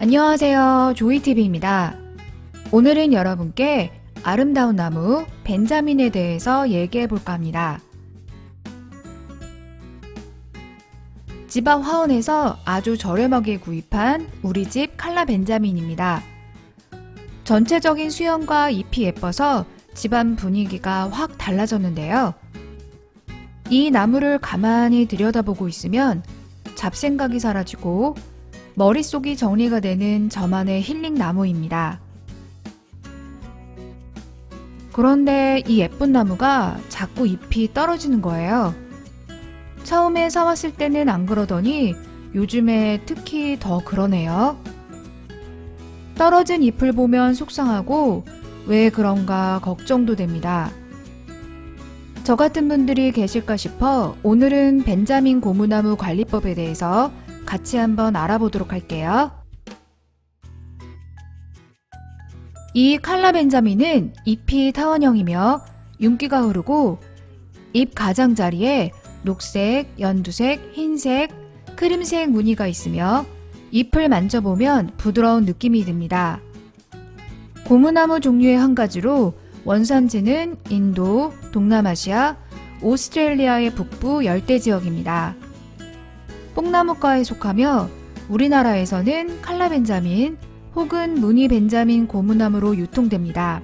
안녕하세요. 조이TV입니다. 오늘은 여러분께 아름다운 나무 벤자민에 대해서 얘기해 볼까 합니다. 집앞 화원에서 아주 저렴하게 구입한 우리 집 칼라 벤자민입니다. 전체적인 수영과 잎이 예뻐서 집안 분위기가 확 달라졌는데요. 이 나무를 가만히 들여다보고 있으면 잡생각이 사라지고 머릿속이 정리가 되는 저만의 힐링 나무입니다. 그런데 이 예쁜 나무가 자꾸 잎이 떨어지는 거예요. 처음에 사왔을 때는 안 그러더니 요즘에 특히 더 그러네요. 떨어진 잎을 보면 속상하고 왜 그런가 걱정도 됩니다. 저 같은 분들이 계실까 싶어 오늘은 벤자민 고무나무 관리법에 대해서 같이 한번 알아보도록 할게요. 이 칼라 벤자민은 잎이 타원형이며 윤기가 흐르고 잎 가장자리에 녹색, 연두색, 흰색, 크림색 무늬가 있으며 잎을 만져보면 부드러운 느낌이 듭니다. 고무나무 종류의 한 가지로 원산지는 인도, 동남아시아, 오스트레일리아의 북부 열대 지역입니다. 뽕나무과에 속하며 우리나라에서는 칼라 벤자민 혹은 무늬 벤자민 고무나무로 유통됩니다.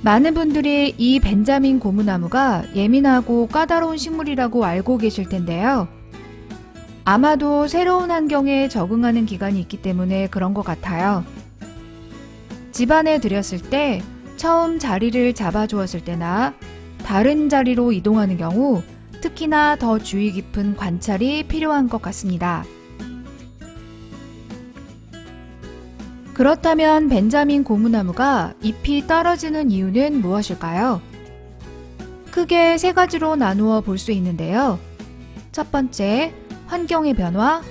많은 분들이 이 벤자민 고무나무가 예민하고 까다로운 식물이라고 알고 계실 텐데요. 아마도 새로운 환경에 적응하는 기간이 있기 때문에 그런 것 같아요. 집안에 들였을 때 처음 자리를 잡아주었을 때나 다른 자리로 이동하는 경우 특히나 더 주의 깊은 관찰이 필요한 것 같습니다. 그렇다면 벤자민 고무나무가 잎이 떨어지는 이유는 무엇일까요? 크게 세 가지로 나누어 볼 수 있는데요. 첫 번째, 환경의 변화.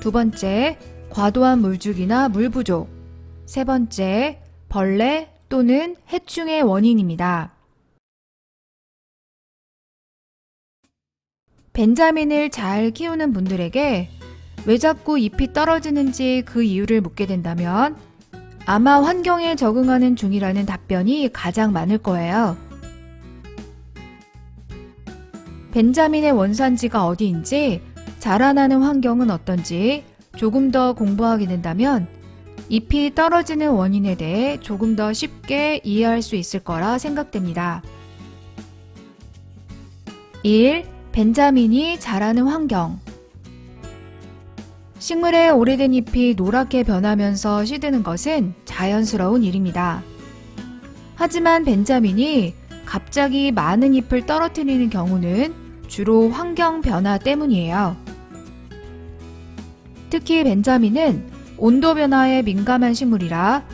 두 번째, 과도한 물주기나 물 부족. 세 번째, 벌레 또는 해충의 원인입니다. 벤자민을 잘 키우는 분들에게 왜 자꾸 잎이 떨어지는지 그 이유를 묻게 된다면 아마 환경에 적응하는 중이라는 답변이 가장 많을 거예요. 벤자민의 원산지가 어디인지 자라나는 환경은 어떤지 조금 더 공부하게 된다면 잎이 떨어지는 원인에 대해 조금 더 쉽게 이해할 수 있을 거라 생각됩니다. 1. 벤자민이 자라는 환경 식물의 오래된 잎이 노랗게 변하면서 시드는 것은 자연스러운 일입니다. 하지만 벤자민이 갑자기 많은 잎을 떨어뜨리는 경우는 주로 환경 변화 때문이에요. 특히 벤자민은 온도 변화에 민감한 식물이라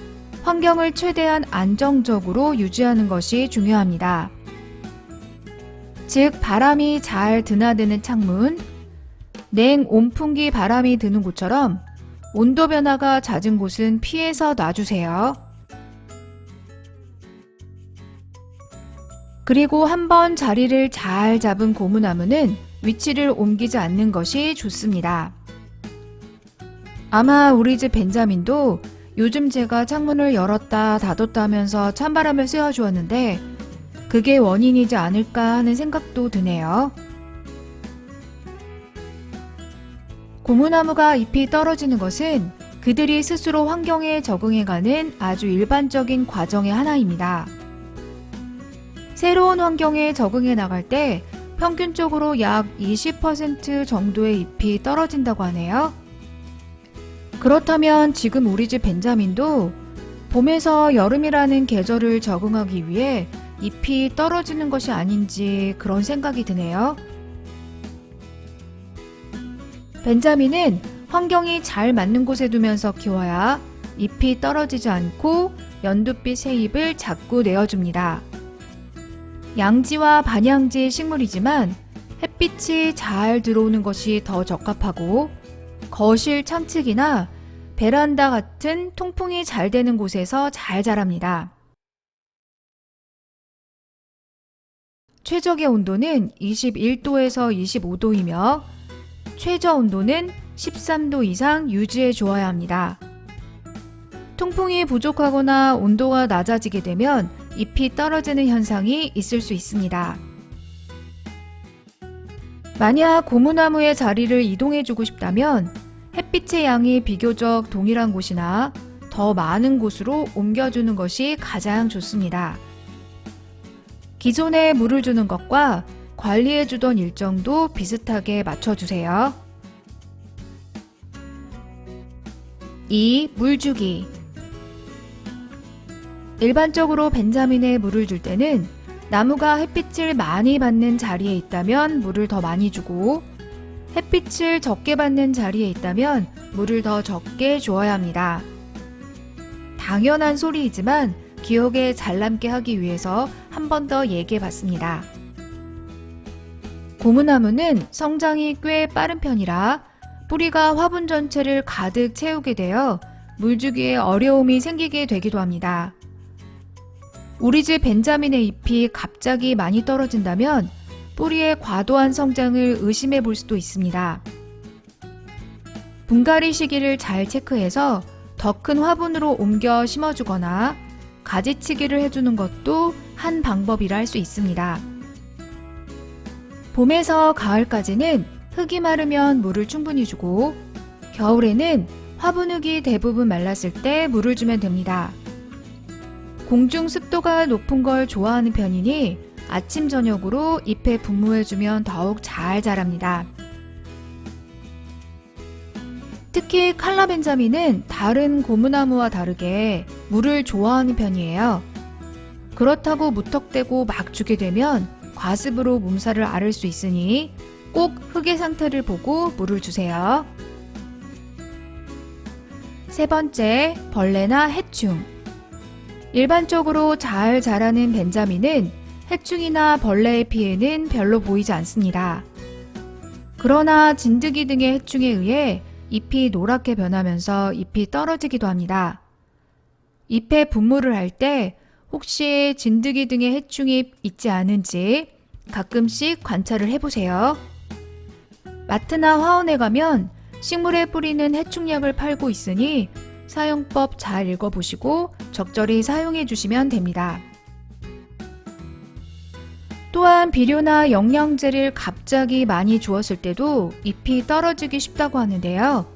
환경을 최대한 안정적으로 유지하는 것이 중요합니다. 즉, 바람이 잘 드나드는 창문, 냉 온풍기 바람이 드는 곳처럼 온도 변화가 잦은 곳은 피해서 놔주세요. 그리고 한번 자리를 잘 잡은 고무나무는 위치를 옮기지 않는 것이 좋습니다. 아마 우리 집 벤자민도 요즘 제가 창문을 열었다 닫았다 하면서 찬바람을 쐬어 주었는데 그게 원인이지 않을까 하는 생각도 드네요. 고무나무가 잎이 떨어지는 것은 그들이 스스로 환경에 적응해가는 아주 일반적인 과정의 하나입니다. 새로운 환경에 적응해 나갈 때 평균적으로 약 20% 정도의 잎이 떨어진다고 하네요. 그렇다면 지금 우리 집 벤자민도 봄에서 여름이라는 계절을 적응하기 위해 잎이 떨어지는 것이 아닌지 그런 생각이 드네요. 벤자민은 환경이 잘 맞는 곳에 두면서 키워야 잎이 떨어지지 않고 연두빛 새 잎을 자꾸 내어줍니다. 양지와 반양지 식물이지만 햇빛이 잘 들어오는 것이 더 적합하고 거실 창측이나 베란다 같은 통풍이 잘 되는 곳에서 잘 자랍니다. 최적의 온도는 21도에서 25도이며 최저 온도는 13도 이상 유지해 주어야 합니다. 통풍이 부족하거나 온도가 낮아지게 되면 잎이 떨어지는 현상이 있을 수 있습니다. 만약 고무나무의 자리를 이동해 주고 싶다면 햇빛의 양이 비교적 동일한 곳이나 더 많은 곳으로 옮겨주는 것이 가장 좋습니다. 기존에 물을 주는 것과 관리해 주던 일정도 비슷하게 맞춰주세요. 2. 물주기 일반적으로 벤자민에 물을 줄 때는 나무가 햇빛을 많이 받는 자리에 있다면 물을 더 많이 주고 햇빛을 적게 받는 자리에 있다면 물을 더 적게 주어야 합니다. 당연한 소리이지만 기억에 잘 남게 하기 위해서 한 번 더 얘기해 봤습니다. 고무나무는 성장이 꽤 빠른 편이라 뿌리가 화분 전체를 가득 채우게 되어 물주기에 어려움이 생기게 되기도 합니다. 우리 집 벤자민의 잎이 갑자기 많이 떨어진다면 뿌리의 과도한 성장을 의심해 볼 수도 있습니다. 분갈이 시기를 잘 체크해서 더 큰 화분으로 옮겨 심어주거나 가지치기를 해주는 것도 한 방법이라 할 수 있습니다. 봄에서 가을까지는 흙이 마르면 물을 충분히 주고 겨울에는 화분 흙이 대부분 말랐을 때 물을 주면 됩니다. 공중 습도가 높은 걸 좋아하는 편이니 아침 저녁으로 잎에 분무해주면 더욱 잘 자랍니다. 특히 칼라 벤자민은 다른 고무나무와 다르게 물을 좋아하는 편이에요. 그렇다고 무턱대고 막 주게 되면 과습으로 몸살을 앓을 수 있으니 꼭 흙의 상태를 보고 물을 주세요. 세 번째, 벌레나 해충. 일반적으로 잘 자라는 벤자민은 해충이나 벌레의 피해는 별로 보이지 않습니다. 그러나 진드기 등의 해충에 의해 잎이 노랗게 변하면서 잎이 떨어지기도 합니다. 잎에 분무를 할 때 혹시 진드기 등의 해충이 있지 않은지 가끔씩 관찰을 해보세요. 마트나 화원에 가면 식물에 뿌리는 해충약을 팔고 있으니 사용법 잘 읽어보시고 적절히 사용해 주시면 됩니다. 또한 비료나 영양제를 갑자기 많이 주었을 때도 잎이 떨어지기 쉽다고 하는데요.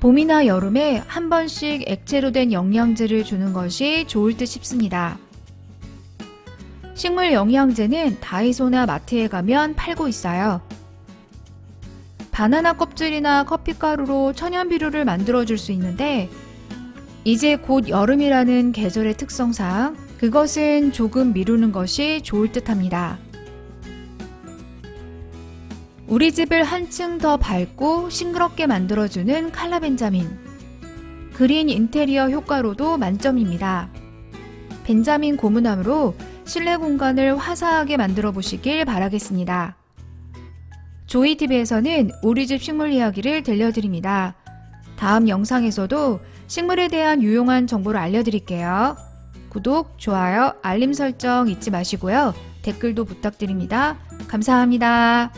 봄이나 여름에 한 번씩 액체로 된 영양제를 주는 것이 좋을 듯 싶습니다. 식물 영양제는 다이소나 마트에 가면 팔고 있어요. 바나나 껍질이나 커피가루로 천연 비료를 만들어 줄 수 있는데 이제 곧 여름이라는 계절의 특성상 그것은 조금 미루는 것이 좋을 듯 합니다. 우리 집을 한층 더 밝고 싱그럽게 만들어주는 칼라 벤자민. 그린 인테리어 효과로도 만점입니다. 벤자민 고무나무로 실내 공간을 화사하게 만들어 보시길 바라겠습니다. 조이TV에서는 우리 집 식물 이야기를 들려드립니다. 다음 영상에서도 식물에 대한 유용한 정보를 알려드릴게요. 구독, 좋아요, 알림 설정 잊지 마시고요. 댓글도 부탁드립니다. 감사합니다.